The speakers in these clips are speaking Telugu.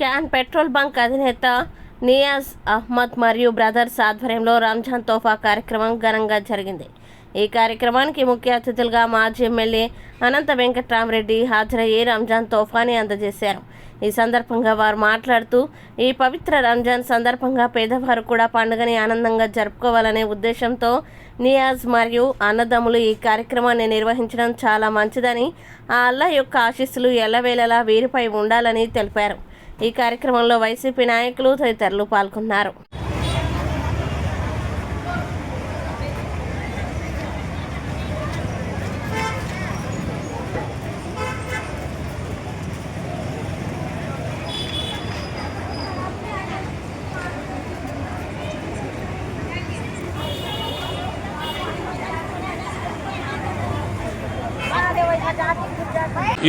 క్యాన్ పెట్రోల్ బంక్ అధినేత నియాజ్ అహ్మద్ మరియు బ్రదర్స్ ఆధ్వర్యంలో రంజాన్ తోఫా కార్యక్రమం ఘనంగా జరిగింది. ఈ కార్యక్రమానికి ముఖ్య అతిథులుగా మాజీ ఎమ్మెల్యే అనంత వెంకట్రామరెడ్డి హాజరయ్యి రంజాన్ తోఫాని అందజేశారు. ఈ సందర్భంగా వారు మాట్లాడుతూ ఈ పవిత్ర రంజాన్ సందర్భంగా పేదవారు కూడా పండుగని ఆనందంగా జరుపుకోవాలనే ఉద్దేశంతో నియాజ్ మరియు అన్నదమ్ములు ఈ కార్యక్రమాన్ని నిర్వహించడం చాలా మంచిదని ఆ అల్లా యొక్క ఆశీస్సులు ఎల్లవేళలా వీరిపై ఉండాలని తెలిపారు. ఈ కార్యక్రమంలో వైసీపీ నాయకులు తదితరులు పాల్గొన్నారు.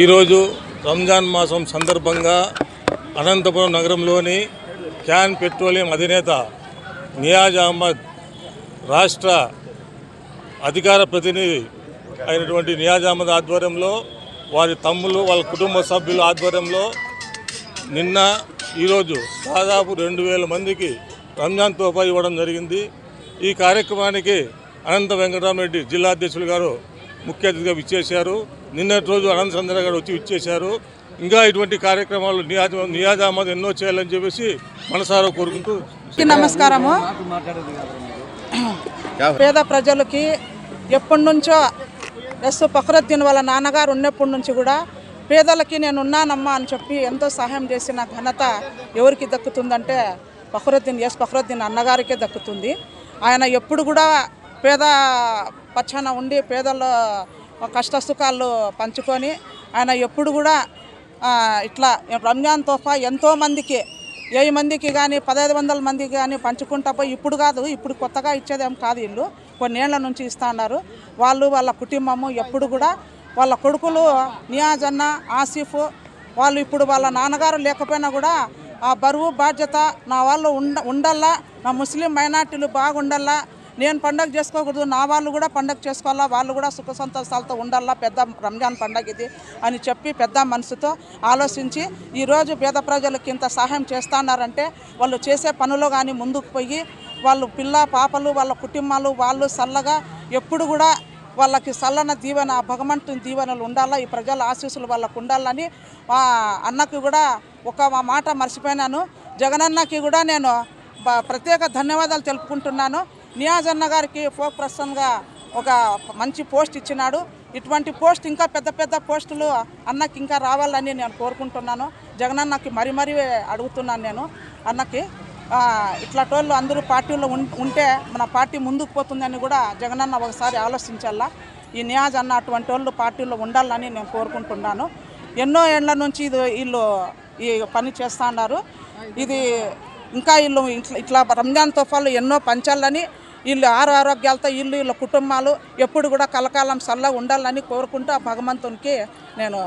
ఈరోజు రంజాన్ మాసం సందర్భంగా అనంతపురం నగరంలోని క్యాన్ పెట్రోలియం అధినేత నియాజ్ అహ్మద్ రాష్ట్ర అధికార ప్రతినిధి అయినటువంటి నియాజ్ అహ్మద్ ఆధ్వర్యంలో వారి తమ్ములు వాళ్ళ కుటుంబ సభ్యుల ఆధ్వర్యంలో నిన్న ఈరోజు దాదాపు రెండు వేల మందికి రంజాన్ తోఫా ఇవ్వడం జరిగింది. ఈ కార్యక్రమానికి అనంత వెంకటరామరెడ్డి జిల్లా అధ్యక్షులు గారు ముఖ్య అతిథిగా విచ్చేశారు. నిన్నటి రోజు అనంత చంద్ర గారు వచ్చి విచ్చేశారు. ఇంకా ఇటువంటి కార్యక్రమాలు నియాజ్ నియాజ్ అహ్మద్ ఎన్నో చేయాలని చెప్పేసి మనసారా కోరుకుంటూ నమస్కారము. పేద ప్రజలకి ఎప్పటి నుంచో ఎస్ ఫక్రద్దీన్ వాళ్ళ నాన్నగారు ఉన్నప్పటి నుంచి కూడా పేదలకి నేను ఉన్నానమ్మా అని చెప్పి ఎంతో సహాయం చేసిన ఘనత ఎవరికి దక్కుతుందంటే ఫక్రుద్దీన్ ఎస్ ఫక్రుద్దీన్ అన్నగారికే దక్కుతుంది. ఆయన ఎప్పుడు కూడా పేద పచ్చన ఉండి పేదల కష్ట సుఖాలు పంచుకొని ఆయన ఎప్పుడు కూడా ఇట్లా రంజాన్ తోఫా ఎంతో మందికి వెయ్యి మందికి కానీ పదహైదు వందల మందికి కానీ పంచుకుంటా పోయి ఇప్పుడు కాదు ఇప్పుడు కొత్తగా ఇచ్చేదేం కాదు ఇల్లు. కొన్నేళ్ళ నుంచి ఇస్తా ఉన్నారు వాళ్ళు వాళ్ళ కుటుంబము ఎప్పుడు కూడా వాళ్ళ కొడుకులు నియాజ్ అన్న ఆసిఫ్ వాళ్ళు ఇప్పుడు వాళ్ళ నాన్నగారు లేకపోయినా కూడా ఆ బరువు బాధ్యత నా వాళ్ళు ఉండ ఉండల్లా నా ముస్లిం మైనార్టీలు బాగుండల్లా నేను పండగ చేసుకోకూడదు నా వాళ్ళు కూడా పండగ చేసుకోవాలా వాళ్ళు కూడా సుఖ సంతోషాలతో ఉండాలా పెద్ద రంజాన్ పండగ ఇది అని చెప్పి పెద్ద మనసుతో ఆలోచించి ఈరోజు పేద ప్రజలకు ఇంత సహాయం చేస్తున్నారంటే వాళ్ళు చేసే పనులు కానీ ముందుకు పోయి వాళ్ళు పిల్ల పాపలు వాళ్ళ కుటుంబాలు వాళ్ళు చల్లగా ఎప్పుడు కూడా వాళ్ళకి చల్లన దీవెన భగవంతుని దీవెనలు ఉండాలా ఈ ప్రజల ఆశీస్సులు వాళ్ళకు ఉండాలని మా అన్నకి కూడా ఒక మాట మర్చిపోయినాను. జగనన్నకి కూడా నేను ప్రత్యేక ధన్యవాదాలు తెలుపుకుంటున్నాను. నియాజ్ అన్న గారికి ఫోక్ ప్రసన్గా ఒక మంచి పోస్ట్ ఇచ్చినాడు. ఇటువంటి పోస్ట్ ఇంకా పెద్ద పెద్ద పోస్టులు అన్నకి ఇంకా రావాలని నేను కోరుకుంటున్నాను. జగనన్నకి మరీ మరీ అడుగుతున్నాను నేను. అన్నకి ఇట్లాటోళ్ళు అందరూ పార్టీలో ఉం- ఉంటే మన పార్టీ ముందుకు పోతుందని కూడా జగనన్న ఒకసారి ఆలోచించాలా. ఈ నియాజ్ అన్న అటువంటి వాళ్ళు పార్టీలో ఉండాలని నేను కోరుకుంటున్నాను. ఎన్నో ఏళ్ళ నుంచి ఇది వీళ్ళు ఈ పని చేస్తూ ఉన్నారు ఇది ఇంకా వీళ్ళు ఇట్లా ఇట్లా రంజాన్ తోఫాలు ఎన్నో పంచాలని వీళ్ళు ఆరు ఆరోగ్యాలతో వీళ్ళు వీళ్ళ కుటుంబాలు ఎప్పుడు కూడా కలకాలం చల్లగా ఉండాలని కోరుకుంటూ ఆ భగవంతునికి నేను